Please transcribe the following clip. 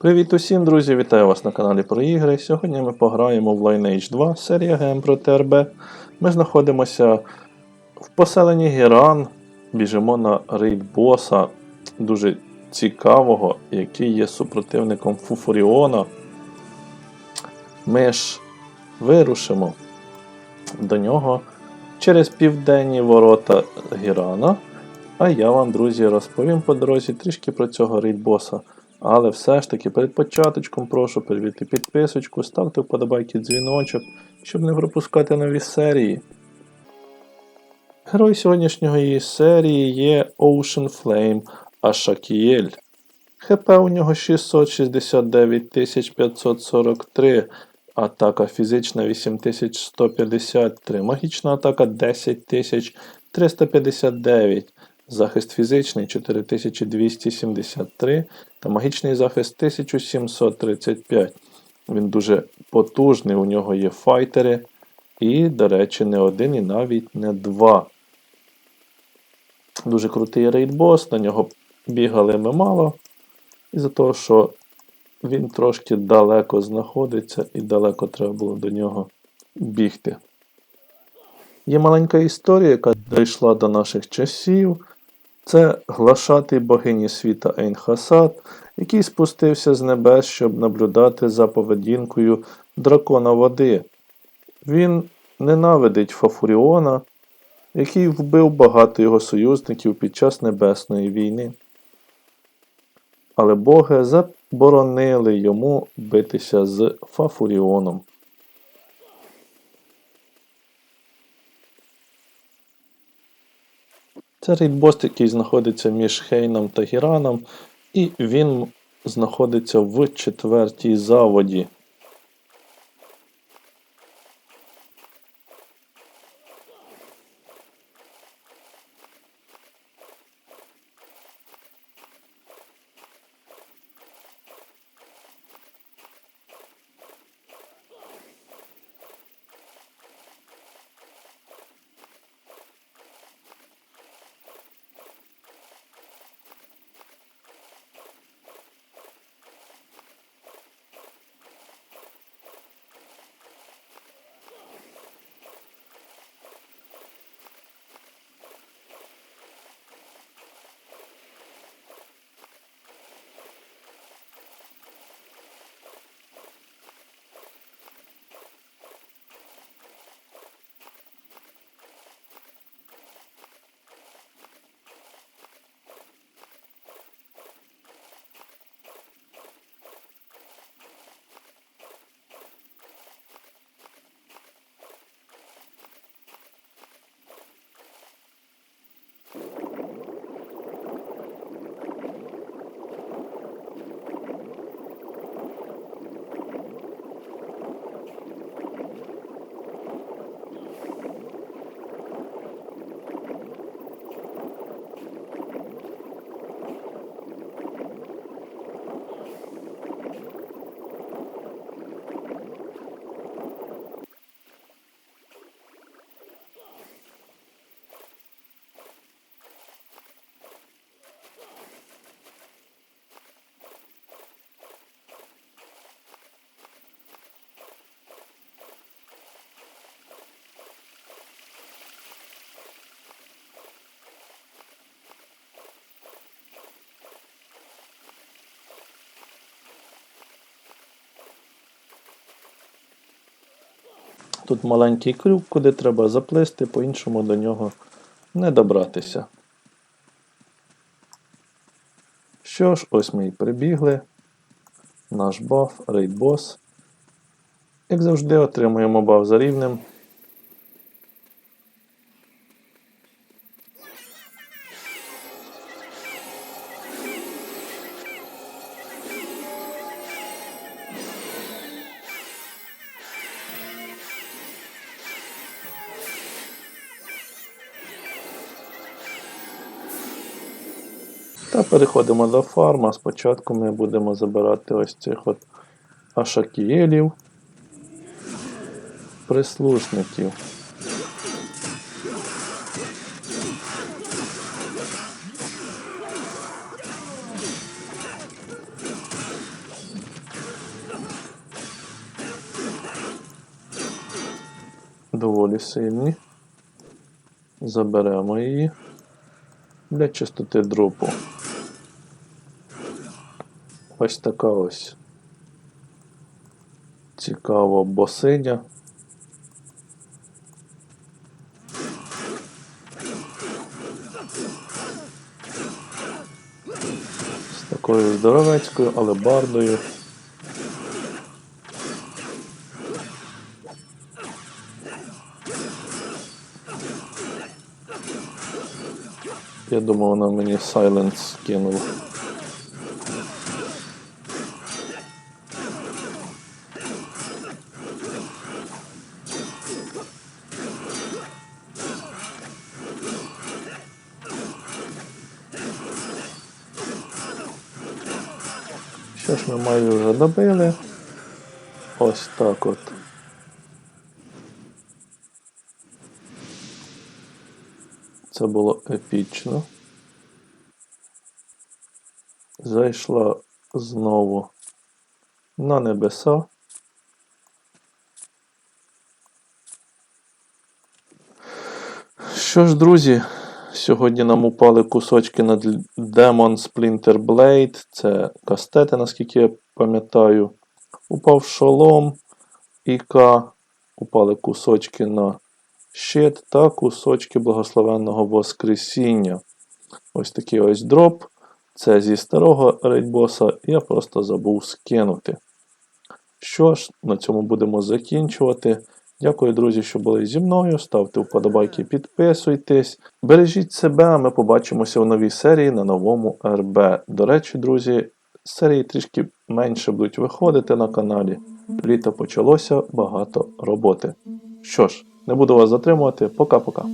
Привіт усім, друзі! Вітаю вас на каналі про ігри. Сьогодні ми пограємо в Lineage 2, серія ГМ про ТРБ. Ми знаходимося в поселенні Геран. Біжимо на рейд боса, дуже цікавого, який є супротивником Фуфуріона. Ми ж вирушимо до нього через південні ворота Герана. А я вам, друзі, розповім по дорозі трішки про цього рейд-боса. Але все ж таки перед початочком прошу перевірити підписочку, ставте вподобайки дзвіночок, щоб не пропускати нові серії. Герой сьогоднішньої серії є Ocean Flame Ашакіель. ХП у нього 669 543, атака фізична 8153, магічна атака 10359, захист фізичний 4273 та магічний захист 1735. Він дуже потужний, у нього є файтери. І, до речі, не один і навіть не два. Дуже крутий рейдбос, на нього бігали ми мало. Із-за того, що він трошки далеко знаходиться і далеко треба було до нього бігти. Є маленька історія, яка дійшла до наших часів. Це глашатий богині світа Ейнхасад, який спустився з небес, щоб наблюдати за поведінкою дракона води. Він ненавидить Фафуріона, який вбив багато його союзників під час Небесної війни. Але боги заборонили йому битися з Фафуріоном. Це рейдбост, який знаходиться між Хейном та Гіраном, і він знаходиться в четвертій заводі. Тут маленький крюк, куди треба заплисти, по-іншому до нього не добратися. Що ж, ось ми і прибігли. Наш баф, рейдбос. Як завжди, отримуємо баф за рівнем. Та переходимо до фарма. Спочатку ми будемо забирати ось цих от ашакіелів, прислушників. Доволі сильні. Заберемо її для чистоти дропу. Ось така ось цікава босиня. З такою здоровецькою алебардою. Я думав, вона мені сайленс кинула. Що ж ми майже вже добили? Ось так от. Це було епічно. Зайшла знову на небеса. Що ж, друзі, сьогодні нам упали кусочки на Demon Splinter Blade. Це кастети, наскільки я пам'ятаю. Упав шолом, ІК, упали кусочки на щит та кусочки благословенного Воскресіння. Ось такий ось дроп. Це зі старого рейдбоса я просто забув скинути. Що ж, на цьому будемо закінчувати. Дякую, друзі, що були зі мною. Ставте вподобайки, підписуйтесь. Бережіть себе, а ми побачимося в новій серії на новому РБ. До речі, друзі, серії трішки менше будуть виходити на каналі. Літо почалося багато роботи. Що ж, не буду вас затримувати. Пока-пока.